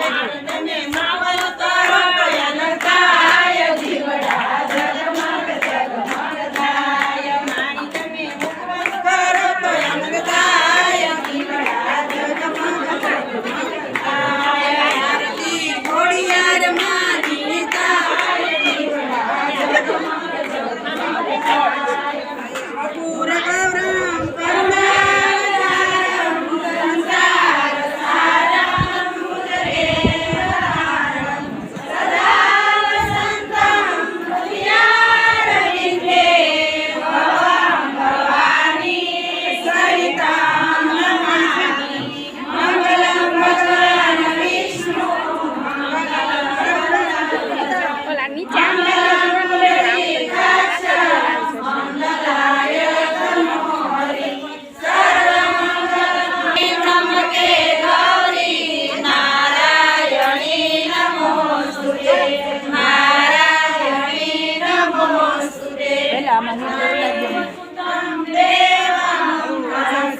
Amen. Amen. నమస్తుతే నమస్తుతే దేవం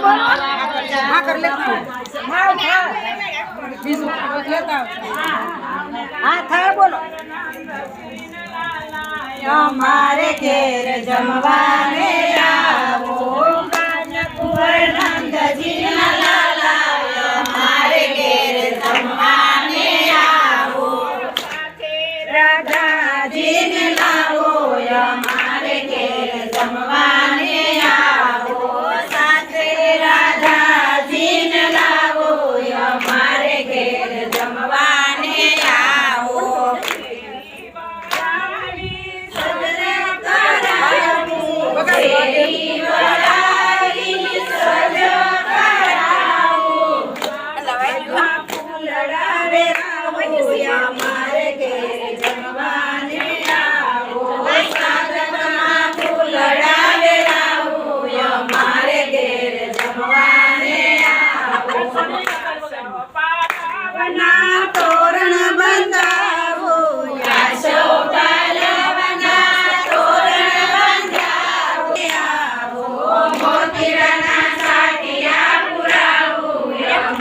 કર લે હા હા. બીજું લેતા હા થાય બોલો. અમારે ઘેર જમવાને આવો. કુંવર નંદજી ના Viva